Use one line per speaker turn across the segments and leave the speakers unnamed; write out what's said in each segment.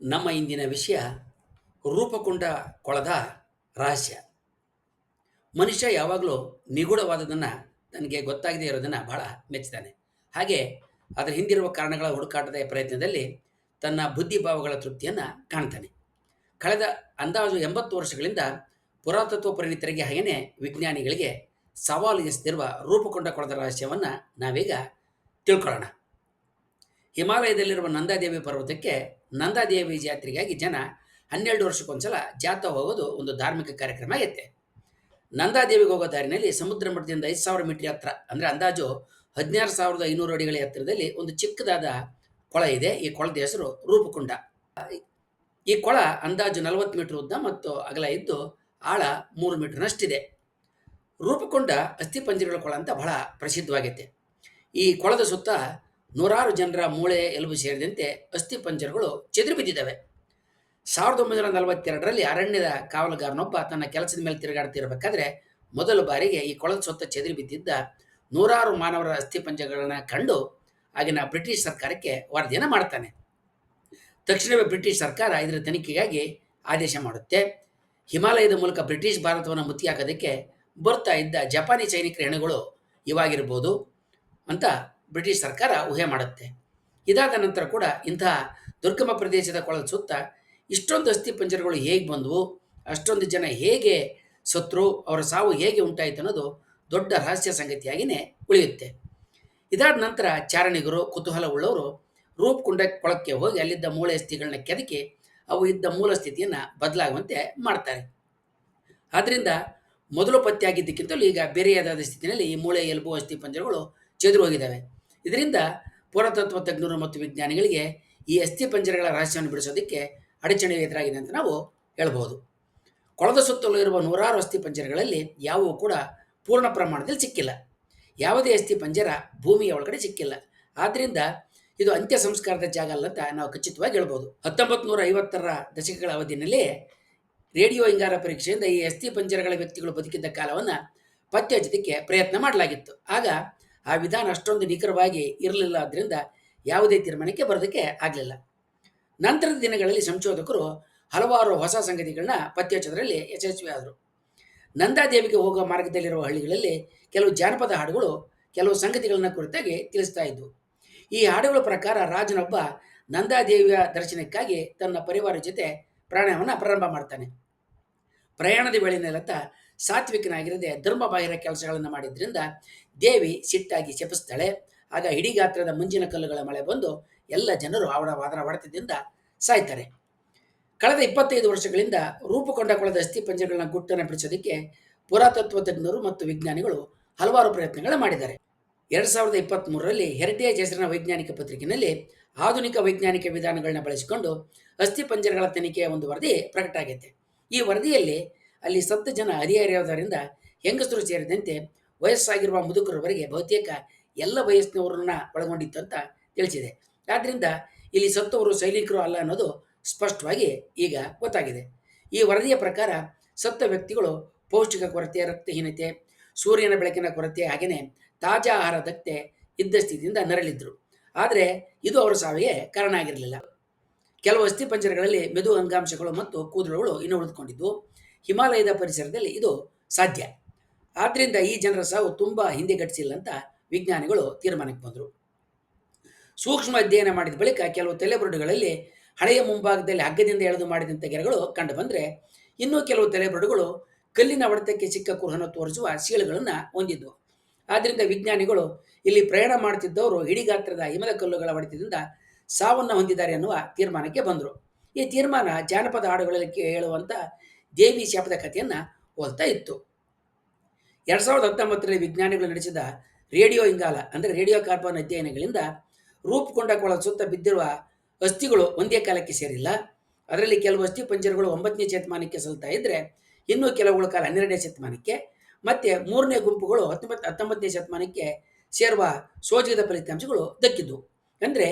ನಮ್ಮ ಇಂದಿನ ವಿಷಯ ರೂಪಕೊಂಡ ಕೊಳದ ರಹಸ್ಯ. ಮನುಷ್ಯ ಯಾವಾಗಲೂ ನಿಗೂಢವಾದದನ್ನು ತನಗೆ ಗೊತ್ತಾಗದೇ ಇರೋದನ್ನು ಬಹಳ ಮೆಚ್ಚುತ್ತಾನೆ ಹಾಗೆ ಅದರ ಹಿಂದಿರುವ ಕಾರಣಗಳ ಹುಡುಕಾಟದ ಪ್ರಯತ್ನದಲ್ಲಿ ತನ್ನ ಬುದ್ಧಿಭಾವಗಳ ತೃಪ್ತಿಯನ್ನು ಕಾಣ್ತಾನೆ. ಕಳೆದ ಅಂದಾಜು ಎಂಬತ್ತು ವರ್ಷಗಳಿಂದ ಪುರಾತತ್ವ ಪರಿಣಿತರಿಗೆ ಹಾಗೆಯೇ ವಿಜ್ಞಾನಿಗಳಿಗೆ ಸವಾಲು ಎಸೆದಿರುವ ರೂಪಕೊಂಡ ಕೊಳದ ರಹಸ್ಯವನ್ನು ನಾವೀಗ ತಿಳ್ಕೊಳ್ಳೋಣ. ಹಿಮಾಲಯದಲ್ಲಿರುವ ನಂದಾದೇವಿ ಪರ್ವತಕ್ಕೆ ನಂದಾದೇವಿ ಜಾತ್ರೆಗಾಗಿ ಜನ ಹನ್ನೆರಡು ವರ್ಷಕ್ಕೊಂದ್ಸಲ ಜಾತಾ ಹೋಗೋದು ಒಂದು ಧಾರ್ಮಿಕ ಕಾರ್ಯಕ್ರಮ ಆಗೈತೆ ನಂದಾದೇವಿಗೆ ಹೋಗೋ ದಾರಿನಲ್ಲಿ ಸಮುದ್ರ ಮಟ್ಟದಿಂದ ಐದು ಸಾವಿರ ಮೀಟರ್ ಹತ್ರ ಅಂದರೆ ಅಂದಾಜು ಹದಿನಾರು ಸಾವಿರದ ಐನೂರು ಅಡಿಗಳ ಎತ್ತರದಲ್ಲಿ ಒಂದು ಚಿಕ್ಕದಾದ ಕೊಳ ಇದೆ. ಈ ಕೊಳದ ಹೆಸರು ರೂಪಕುಂಡ. ಈ ಕೊಳ ಅಂದಾಜು ನಲವತ್ತು ಮೀಟರ್ ಉದ್ದ ಮತ್ತು ಅಗಲ ಇದ್ದು ಆಳ ಮೂರು ಮೀಟರ್ನಷ್ಟಿದೆ ರೂಪುಕೊಂಡ ಅಸ್ಥಿಪಂಜರಗಳ ಕೊಳ ಅಂತ ಬಹಳ ಪ್ರಸಿದ್ಧವಾಗೈತೆ. ಈ ಕೊಳದ ಸುತ್ತ ನೂರಾರು ಜನರ ಮೂಳೆ ಎಲುಬು ಸೇರಿದಂತೆ ಅಸ್ಥಿಪಂಜರಗಳು ಪಂಜರಗಳು ಬಿದ್ದಿದ್ದಾವೆ. ಸಾವಿರದ ಒಂಬೈನೂರ ನಲವತ್ತೆರಡರಲ್ಲಿ ಅರಣ್ಯದ ಕಾವಲುಗಾರನೊಬ್ಬ ತನ್ನ ಕೆಲಸದ ಮೇಲೆ ತಿರುಗಾಡ್ತಿರಬೇಕಾದ್ರೆ ಮೊದಲ ಬಾರಿಗೆ ಈ ಕೊಳದ ಸುತ್ತ ಚೆದರಿ ಬಿದ್ದಿದ್ದ ನೂರಾರು ಮಾನವರ ಅಸ್ಥಿಪಂಜರಗಳನ್ನು ಕಂಡು ಆಗಿನ ಬ್ರಿಟಿಷ್ ಸರ್ಕಾರಕ್ಕೆ ವರದಿಯನ್ನು ಮಾಡ್ತಾನೆ. ತಕ್ಷಣವೇ ಬ್ರಿಟಿಷ್ ಸರ್ಕಾರ ಇದರ ತನಿಖೆಗಾಗಿ ಆದೇಶ ಮಾಡುತ್ತೆ. ಹಿಮಾಲಯದ ಮೂಲಕ ಬ್ರಿಟಿಷ್ ಭಾರತವನ್ನು ಮುತ್ತಿ ಹಾಕೋದಕ್ಕೆ ಬರ್ತಾ ಇದ್ದ ಜಪಾನಿ ಸೈನಿಕರ ಹೆಣಗಳು ಇವಾಗಿರ್ಬೋದು ಅಂತ ಬ್ರಿಟಿಷ್ ಸರ್ಕಾರ ಊಹೆ ಮಾಡುತ್ತೆ. ಇದಾದ ನಂತರ ಕೂಡ ಇಂತಹ ದುರ್ಗಮ ಪ್ರದೇಶದ ಕೊಳದ ಸುತ್ತ ಇಷ್ಟೊಂದು ಅಸ್ಥಿ ಪಂಜರಗಳು ಹೇಗೆ ಬಂದವು, ಅಷ್ಟೊಂದು ಜನ ಹೇಗೆ ಸತ್ರು, ಅವರ ಸಾವು ಹೇಗೆ ಉಂಟಾಯಿತು ಅನ್ನೋದು ದೊಡ್ಡ ರಹಸ್ಯ ಸಂಗತಿಯಾಗಿಯೇ ಉಳಿಯುತ್ತೆ. ಇದಾದ ನಂತರ ಚಾರಣಿಗರು ಕುತೂಹಲ ಉಳ್ಳವರು ರೂಪುಕೊಂಡ ಕೊಳಕ್ಕೆ ಹೋಗಿ ಅಲ್ಲಿದ್ದ ಮೂಳೆ ಅಸ್ಥಿಗಳನ್ನ ಕೆದಕಿ ಅವು ಇದ್ದ ಮೂಲ ಸ್ಥಿತಿಯನ್ನು ಬದಲಾಗುವಂತೆ ಮಾಡ್ತಾರೆ. ಆದ್ದರಿಂದ ಮೊದಲು ಪತ್ತೆಯಾಗಿದ್ದಕ್ಕಿಂತಲೂ ಈಗ ಬೇರೆಯಾದ ಸ್ಥಿತಿಯಲ್ಲಿ ಈ ಮೂಳೆ, ಎಲುಬು, ಅಸ್ಥಿ ಪಂಜರಗಳು ಹೋಗಿದ್ದಾವೆ ಇದರಿಂದ ಪುರಾತತ್ವ ತಜ್ಞರು ಮತ್ತು ವಿಜ್ಞಾನಿಗಳಿಗೆ ಈ ಅಸ್ಥಿ ಪಂಜರಗಳ ರಹಸ್ಯವನ್ನು ಬಿಡಿಸೋದಕ್ಕೆ ಅಡಚಣೆ ಎದುರಾಗಿದೆ ಅಂತ ನಾವು ಹೇಳ್ಬೋದು ಕೊಳದ ಸುತ್ತಲೂ ಇರುವ ನೂರಾರು ಅಸ್ಥಿ ಪಂಜರಗಳಲ್ಲಿ ಯಾವುವು ಕೂಡ ಪೂರ್ಣ ಪ್ರಮಾಣದಲ್ಲಿ ಸಿಕ್ಕಿಲ್ಲ. ಯಾವುದೇ ಅಸ್ಥಿ ಪಂಜರ ಭೂಮಿಯ ಒಳಗಡೆ ಸಿಕ್ಕಿಲ್ಲ. ಆದ್ದರಿಂದ ಇದು ಅಂತ್ಯ ಸಂಸ್ಕಾರದ ಜಾಗ ಅಲ್ಲ ಅಂತ ನಾವು ಖಚಿತವಾಗಿ ಹೇಳ್ಬೋದು ಹತ್ತೊಂಬತ್ತು ನೂರ ಐವತ್ತರ ದಶಕಗಳ ಅವಧಿಯಲ್ಲಿ ರೇಡಿಯೋ ಇಂಗಾರ ಪರೀಕ್ಷೆಯಿಂದ ಈ ಅಸ್ಥಿ ಪಂಜರಗಳ ವ್ಯಕ್ತಿಗಳು ಬದುಕಿದ್ದ ಕಾಲವನ್ನು ಪತ್ತೆ ಹಚ್ಚೋದಕ್ಕೆ ಪ್ರಯತ್ನ ಮಾಡಲಾಗಿತ್ತು. ಆಗ ಆ ವಿಧಾನ ಅಷ್ಟೊಂದು ನಿಖರವಾಗಿ ಇರಲಿಲ್ಲ ಆದ್ದರಿಂದ ಯಾವುದೇ ತೀರ್ಮಾನಕ್ಕೆ ಬರೋದಕ್ಕೆ ಆಗಲಿಲ್ಲ. ನಂತರದ ದಿನಗಳಲ್ಲಿ ಸಂಶೋಧಕರು ಹಲವಾರು ಹೊಸ ಸಂಗತಿಗಳನ್ನ ಪತ್ತೆಹಚ್ಚೋದರಲ್ಲಿ ಯಶಸ್ವಿ ಆದರು. ನಂದಾದೇವಿಗೆ ಹೋಗುವ ಮಾರ್ಗದಲ್ಲಿರುವ ಹಳ್ಳಿಗಳಲ್ಲಿ ಕೆಲವು ಜಾನಪದ ಹಾಡುಗಳು ಕೆಲವು ಸಂಗತಿಗಳನ್ನ ಕುರಿತಾಗಿ ತಿಳಿಸ್ತಾ ಇದ್ವು. ಈ ಹಾಡುಗಳ ಪ್ರಕಾರ ರಾಜನೊಬ್ಬ ನಂದಾದೇವಿಯ ದರ್ಶನಕ್ಕಾಗಿ ತನ್ನ ಪರಿವಾರ ಜೊತೆ ಪ್ರಯಾಣವನ್ನು ಪ್ರಾರಂಭ ಮಾಡ್ತಾನೆ. ಪ್ರಯಾಣದ ವೇಳೆಯಲ್ಲೆತ್ತ ಸಾತ್ವಿಕನಾಗಿರದೆ ಧರ್ಮ ಬಾಹಿರ ಕೆಲಸಗಳನ್ನು ಮಾಡಿದ್ರಿಂದ ದೇವಿ ಸಿಟ್ಟಾಗಿ ಶಪಿಸ್ತಾಳೆ. ಆಗ ಇಡೀ ಗಾತ್ರದ ಮುಂಜಿನ ಕಲ್ಲುಗಳ ಮಳೆ ಬಂದು ಎಲ್ಲ ಜನರು ಅವಳ ಅದರ ಹೊಡೆತದಿಂದ ಸಾಯ್ತಾರೆ. ಕಳೆದ ಇಪ್ಪತ್ತೈದು ವರ್ಷಗಳಿಂದ ರೂಪುಕೊಂಡ ಕೊಳದ ಅಸ್ಥಿ ಪಂಜರಗಳನ್ನ ಗುಟ್ಟನ್ನು ಬಿಡಿಸೋದಕ್ಕೆ ಪುರಾತತ್ವ ತಜ್ಞರು ಮತ್ತು ವಿಜ್ಞಾನಿಗಳು ಹಲವಾರು ಪ್ರಯತ್ನಗಳನ್ನು ಮಾಡಿದ್ದಾರೆ. ಎರಡು ಸಾವಿರದ ಇಪ್ಪತ್ತ್ಮೂರರಲ್ಲಿ ಹೆರಿಟೇಜ್ ಹೆಸರಿನ ವೈಜ್ಞಾನಿಕ ಪತ್ರಿಕೆಯಲ್ಲಿ ಆಧುನಿಕ ವೈಜ್ಞಾನಿಕ ವಿಧಾನಗಳನ್ನ ಬಳಸಿಕೊಂಡು ಅಸ್ಥಿ ಪಂಜರಗಳ ತನಿಖೆಯ ಒಂದು ವರದಿ ಪ್ರಕಟ ಆಗೈತೆ ಈ ವರದಿಯಲ್ಲಿ ಅಲ್ಲಿ ಸತ್ತ ಜನ ಹರಿಹರಿಯೋದರಿಂದ ಹೆಂಗಸರು ಸೇರಿದಂತೆ ವಯಸ್ಸಾಗಿರುವ ಮುದುಕರವರೆಗೆ ಬಹುತೇಕ ಎಲ್ಲ ವಯಸ್ಸಿನವರನ್ನ ಒಳಗೊಂಡಿತ್ತು ಅಂತ ತಿಳಿಸಿದೆ. ಆದ್ದರಿಂದ ಇಲ್ಲಿ ಸತ್ತವರು ಸೈನಿಕರು ಅಲ್ಲ ಅನ್ನೋದು ಸ್ಪಷ್ಟವಾಗಿ ಈಗ ಗೊತ್ತಾಗಿದೆ. ಈ ವರದಿಯ ಪ್ರಕಾರ ಸತ್ತ ವ್ಯಕ್ತಿಗಳು ಪೌಷ್ಟಿಕ ಕೊರತೆ, ರಕ್ತಹೀನತೆ, ಸೂರ್ಯನ ಬೆಳಕಿನ ಕೊರತೆ ಹಾಗೆಯೇ ತಾಜಾ ಆಹಾರ ದತ್ತೆ ಇದ್ದ ಸ್ಥಿತಿಯಿಂದ ನರಳಿದ್ರು. ಆದರೆ ಇದು ಅವರ ಸಾವಿಗೆ ಕಾರಣ ಆಗಿರಲಿಲ್ಲ. ಕೆಲವು ಅಸ್ಥಿಪಂಜರಗಳಲ್ಲಿ ಮೆದು ಅಂಗಾಂಶಗಳು ಮತ್ತು ಕೂದಲುಗಳು ಇನ್ನು ಉಳಿದುಕೊಂಡಿದ್ದು ಹಿಮಾಲಯದ ಪರಿಸರದಲ್ಲಿ ಇದು ಸಾಧ್ಯ. ಆದ್ದರಿಂದ ಈ ಜನರ ಸಾವು ತುಂಬ ಹಿಂದೆ ಘಟಿಸಿಲ್ಲ ಅಂತ ವಿಜ್ಞಾನಿಗಳು ತೀರ್ಮಾನಕ್ಕೆ ಬಂದರು. ಸೂಕ್ಷ್ಮ ಅಧ್ಯಯನ ಮಾಡಿದ ಬಳಿಕ ಕೆಲವು ತಲೆಬುರುಡುಗಳಲ್ಲಿ ಹಳೆಯ ಮುಂಭಾಗದಲ್ಲಿ ಹಗ್ಗದಿಂದ ಎಳೆದು ಮಾಡಿದಂಥ ಗೆರೆಗಳು ಕಂಡು ಬಂದರೆ ಇನ್ನೂ ಕೆಲವು ತಲೆಬುರುಡುಗಳು ಕಲ್ಲಿನ ಒಡೆತಕ್ಕೆ ಸಿಕ್ಕ ಕುರುಹನ್ನು ತೋರಿಸುವ ಸೀಳುಗಳನ್ನು ಹೊಂದಿದ್ವು. ಆದ್ದರಿಂದ ವಿಜ್ಞಾನಿಗಳು ಇಲ್ಲಿ ಪ್ರಯಾಣ ಮಾಡುತ್ತಿದ್ದವರು ಹಿಡಿಗಾತ್ರದ ಗಾತ್ರದ ಹಿಮದ ಕಲ್ಲುಗಳ ಒಡೆತದಿಂದ ಸಾವನ್ನು ಹೊಂದಿದ್ದಾರೆ ಎನ್ನುವ ತೀರ್ಮಾನಕ್ಕೆ ಬಂದರು. ಈ ತೀರ್ಮಾನ ಜಾನಪದ ಹಾಡುಗಳಲ್ಲಿ ಹೇಳುವಂಥ ದೇವಿ ಶಾಪದ ಕಥೆಯನ್ನು ಹೋಲ್ತಾ ಇತ್ತು. ಎರಡು ಸಾವಿರದ ಹತ್ತೊಂಬತ್ತರಲ್ಲಿ ವಿಜ್ಞಾನಿಗಳು ನಡೆಸಿದ ರೇಡಿಯೋ ಇಂಗಾಲ, ಅಂದರೆ ರೇಡಿಯೋ ಕಾರ್ಬನ್ ಅಧ್ಯಯನಗಳಿಂದ ರೂಪುಗೊಂಡ ಕೊಳ ಸುತ್ತ ಬಿದ್ದಿರುವ ಅಸ್ಥಿಗಳು ಒಂದೇ ಕಾಲಕ್ಕೆ ಸೇರಿಲ್ಲ. ಅದರಲ್ಲಿ ಕೆಲವು ಅಸ್ಥಿ ಪಂಜರಗಳು ಒಂಬತ್ತನೇ ಶತಮಾನಕ್ಕೆ ಸಲ್ತಾ ಇದ್ದರೆ ಇನ್ನೂ ಕೆಲವುಗಳ ಕಾಲ ಹನ್ನೆರಡನೇ ಶತಮಾನಕ್ಕೆ. ಮತ್ತು ಮೂರನೇ ಗುಂಪುಗಳು ಹತ್ತೊಂಬತ್ತು ಹತ್ತೊಂಬತ್ತನೇ ಶತಮಾನಕ್ಕೆ ಸೇರುವ ಸೋಜಿಗದ ಫಲಿತಾಂಶಗಳು ದಕ್ಕಿದ್ವು ಅಂದರೆ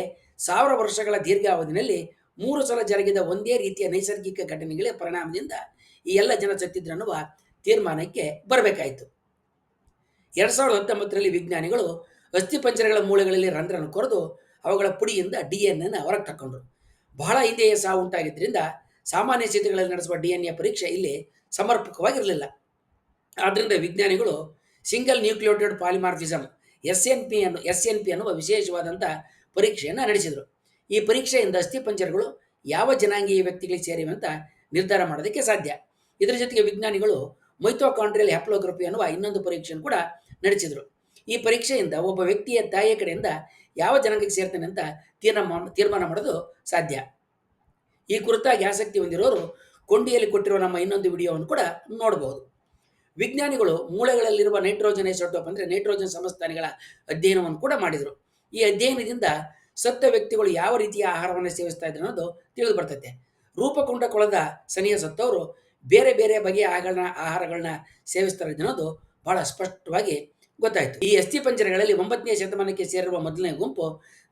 ಸಾವಿರ ವರ್ಷಗಳ ದೀರ್ಘಾವಧಿನಲ್ಲಿ ಮೂರು ಸಲ ಜರುಗಿದ ಒಂದೇ ರೀತಿಯ ನೈಸರ್ಗಿಕ ಘಟನೆಗಳ ಪರಿಣಾಮದಿಂದ ಈ ಎಲ್ಲ ಜನ ಸತ್ತಿದ್ರು ಅನ್ನುವ ತೀರ್ಮಾನಕ್ಕೆ ಬರಬೇಕಾಯಿತು. ಎರಡು ಸಾವಿರದ ಹತ್ತೊಂಬತ್ತರಲ್ಲಿ ವಿಜ್ಞಾನಿಗಳು ಅಸ್ಥಿಪಂಜರಗಳ ಮೂಳೆಗಳಲ್ಲಿ ರಂಧ್ರನ್ನು ಕೊರೆದು ಅವುಗಳ ಪುಡಿಯಿಂದ ಡಿ ಎನ್ ಎನ ಹೊರಗೆ ತಕ್ಕೊಂಡ್ರು ಬಹಳ ಹಿಂದೆಯೇ ಸಾವು ಉಂಟಾಗಿದ್ದರಿಂದ ಸಾಮಾನ್ಯ ಸ್ಥಿತಿಗಳಲ್ಲಿ ನಡೆಸುವ ಡಿ ಎನ್ ಎ ಪರೀಕ್ಷೆ ಇಲ್ಲಿ ಸಮರ್ಪಕವಾಗಿರಲಿಲ್ಲ. ಆದ್ದರಿಂದ ವಿಜ್ಞಾನಿಗಳು single nucleotide polymorphism S N P ಅನ್ನು, ಎಸ್ ಎನ್ ಪಿ ಅನ್ನುವ ವಿಶೇಷವಾದಂಥ ಪರೀಕ್ಷೆಯನ್ನು ನಡೆಸಿದರು. ಈ ಪರೀಕ್ಷೆಯಿಂದ ಅಸ್ಥಿಪಂಜರಗಳು ಯಾವ ಜನಾಂಗೀಯ ವ್ಯಕ್ತಿಗಳಿಗೆ ಸೇರಿವೆ ಅಂತ ನಿರ್ಧಾರ ಮಾಡೋದಕ್ಕೆ ಸಾಧ್ಯ. ಇದರ ಜೊತೆಗೆ ವಿಜ್ಞಾನಿಗಳು ಮೈಥೋಕಾಂಡ್ರಿಯಲ್ ಹ್ಯಾಪ್ಲೋಗ್ರಫಿ ಅನ್ನುವ ಇನ್ನೊಂದು ಪರೀಕ್ಷೆಯನ್ನು ಕೂಡ ನಡೆಸಿದರು. ಈ ಪರೀಕ್ಷೆಯಿಂದ ಒಬ್ಬ ವ್ಯಕ್ತಿಯ ತಾಯಿಯ ಕಡೆಯಿಂದ ಯಾವ ಜನಾಂಗಕ್ಕೆ ಸೇರ್ತಾನೆ ಅಂತ ತೀರ್ಮಾನ ತೀರ್ಮಾನ ಮಾಡೋದು ಸಾಧ್ಯ. ಈ ಕುರಿತಾಗಿ ಆಸಕ್ತಿ ಹೊಂದಿರೋರು ಕೊಂಡಿಯಲ್ಲಿ ಕೊಟ್ಟಿರುವ ನಮ್ಮ ಇನ್ನೊಂದು ವಿಡಿಯೋವನ್ನು ಕೂಡ ನೋಡಬಹುದು ವಿಜ್ಞಾನಿಗಳು ಮೂಳೆಗಳಲ್ಲಿರುವ ನೈಟ್ರೋಜನ್ ಐಸೋಟೋಪ್ ಅಂದರೆ ನೈಟ್ರೋಜನ್ ಸಮಸ್ಥಾನಿಗಳ ಅಧ್ಯಯನವನ್ನು ಕೂಡ ಮಾಡಿದರು. ಈ ಅಧ್ಯಯನದಿಂದ ಸತ್ತ ವ್ಯಕ್ತಿಗಳು ಯಾವ ರೀತಿಯ ಆಹಾರವನ್ನು ಸೇವಿಸ್ತಾ ಇದ್ರು ಅನ್ನೋದು ತಿಳಿದು ಬರ್ತೈತೆ. ರೂಪಕೊಂಡ ಕೊಳದ ಸನಿಯ ಸತ್ತವರು ಬೇರೆ ಬೇರೆ ಬಗೆಯ ಆಹಾರಗಳನ್ನ ಆಹಾರಗಳನ್ನ ಸೇವಿಸ್ತಾರೆ ಅನ್ನೋದು ಬಹಳ ಸ್ಪಷ್ಟವಾಗಿ ಗೊತ್ತಾಯಿತು. ಈ ಅಸ್ಥಿಪಂಜರಗಳಲ್ಲಿ ಒಂಬತ್ತನೇ ಶತಮಾನಕ್ಕೆ ಸೇರಿರುವ ಮೊದಲನೇ ಗುಂಪು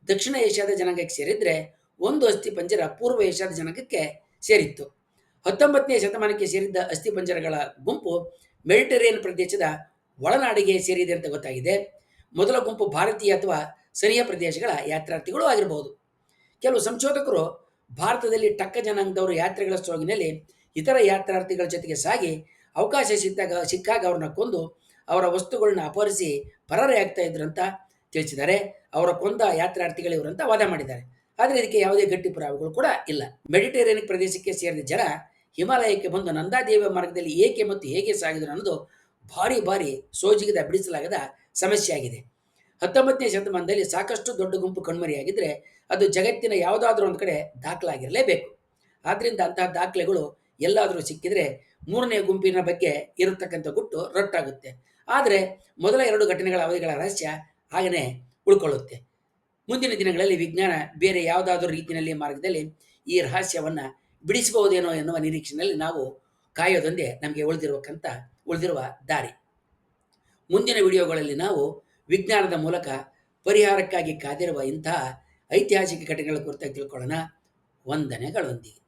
ದಕ್ಷಿಣ ಏಷ್ಯಾದ ಜನಾಂಗಕ್ಕೆ ಸೇರಿದ್ರೆ ಒಂದು ಅಸ್ಥಿಪಂಜರ ಪೂರ್ವ ಏಷ್ಯಾದ ಜನಾಂಗಕ್ಕೆ ಸೇರಿತ್ತು. ಹತ್ತೊಂಬತ್ತನೇ ಶತಮಾನಕ್ಕೆ ಸೇರಿದ್ದ ಅಸ್ಥಿಪಂಜರಗಳ ಗುಂಪು ಮೆಡಿಟರೇನಿಯನ್ ಪ್ರದೇಶದ ಒಳನಾಡಿಗೆ ಸೇರಿದೆ ಅಂತ ಗೊತ್ತಾಗಿದೆ. ಮೊದಲ ಗುಂಪು ಭಾರತೀಯ ಅಥವಾ ಸನಿಯ ಪ್ರದೇಶಗಳ ಯಾತ್ರಾರ್ಥಿಗಳು ಆಗಿರಬಹುದು ಕೆಲವು ಸಂಶೋಧಕರು ಭಾರತದಲ್ಲಿ ಟಕ್ಕ ಜನಾಂಗದವರು ಯಾತ್ರೆಗಳ ಸೋಗಿನಲ್ಲಿ ಇತರ ಯಾತ್ರಾರ್ಥಿಗಳ ಜೊತೆಗೆ ಸಾಗಿ ಅವಕಾಶ ಸಿಕ್ಕಾಗ ಸಿಕ್ಕಾಗ ಅವ್ರನ್ನ ಕೊಂದು ಅವರ ವಸ್ತುಗಳನ್ನ ಅಪಹರಿಸಿ ಪರರೇ ಆಗ್ತಾ ಇದ್ರು ಅಂತ ತಿಳಿಸಿದ್ದಾರೆ. ಅವರ ಕೊಂದ ಯಾತ್ರಾರ್ಥಿಗಳು ಅಂತ ವಾದ ಮಾಡಿದ್ದಾರೆ. ಆದರೆ ಇದಕ್ಕೆ ಯಾವುದೇ ಗಟ್ಟಿ ಪುರಾವೆಗಳು ಕೂಡ ಇಲ್ಲ. ಮೆಡಿಟೇರಿಯನ್ ಪ್ರದೇಶಕ್ಕೆ ಸೇರಿದ ಜನ ಹಿಮಾಲಯಕ್ಕೆ ಬಂದು ನಂದಾದೇವಿಯ ಮಾರ್ಗದಲ್ಲಿ ಏಕೆ ಮತ್ತು ಹೇಗೆ ಸಾಗಿದರು ಅನ್ನೋದು ಭಾರಿ ಭಾರಿ ಸೋಜಿಗದ, ಬಿಡಿಸಲಾಗದ ಸಮಸ್ಯೆ ಆಗಿದೆ. ಹತ್ತೊಂಬತ್ತನೇ ಶತಮಾನದಲ್ಲಿ ಸಾಕಷ್ಟು ದೊಡ್ಡ ಗುಂಪು ಕಣ್ಮರೆಯಾಗಿದ್ದರೆ ಅದು ಜಗತ್ತಿನ ಯಾವುದಾದ್ರೂ ಒಂದು ಕಡೆ ದಾಖಲಾಗಿರಲೇಬೇಕು. ಆದ್ದರಿಂದ ಅಂತಹ ದಾಖಲೆಗಳು ಎಲ್ಲಾದರೂ ಸಿಕ್ಕಿದರೆ ಮೂರನೇ ಗುಂಪಿನ ಬಗ್ಗೆ ಇರತಕ್ಕಂಥ ಗುಟ್ಟು ರಟ್ಟಾಗುತ್ತೆ. ಆದರೆ ಮೊದಲ ಎರಡು ಘಟನೆಗಳ ಅವಧಿಗಳ ರಹಸ್ಯ ಹಾಗೆಯೇ ಉಳ್ಕೊಳ್ಳುತ್ತೆ. ಮುಂದಿನ ದಿನಗಳಲ್ಲಿ ವಿಜ್ಞಾನ ಬೇರೆ ಯಾವುದಾದ್ರೂ ರೀತಿಯಲ್ಲಿ ಮಾರ್ಗದಲ್ಲಿ ಈ ರಹಸ್ಯವನ್ನು ಬಿಡಿಸಬಹುದೇನೋ ಎನ್ನುವ ನಿರೀಕ್ಷೆಯಲ್ಲಿ ನಾವು ಕಾಯೋದೊಂದೇ ನಮಗೆ ಉಳಿದಿರುವಕ್ಕಂಥ ಉಳಿದಿರುವ ದಾರಿ. ಮುಂದಿನ ವಿಡಿಯೋಗಳಲ್ಲಿ ನಾವು ವಿಜ್ಞಾನದ ಮೂಲಕ ಪರಿಹಾರಕ್ಕಾಗಿ ಕಾದಿರುವ ಇಂತಹ ಐತಿಹಾಸಿಕ ಘಟನೆಗಳ ಕುರಿತಾಗಿ ತಿಳ್ಕೊಳ್ಳೋಣ. ವಂದನೆಗಳೊಂದಿಗೆ.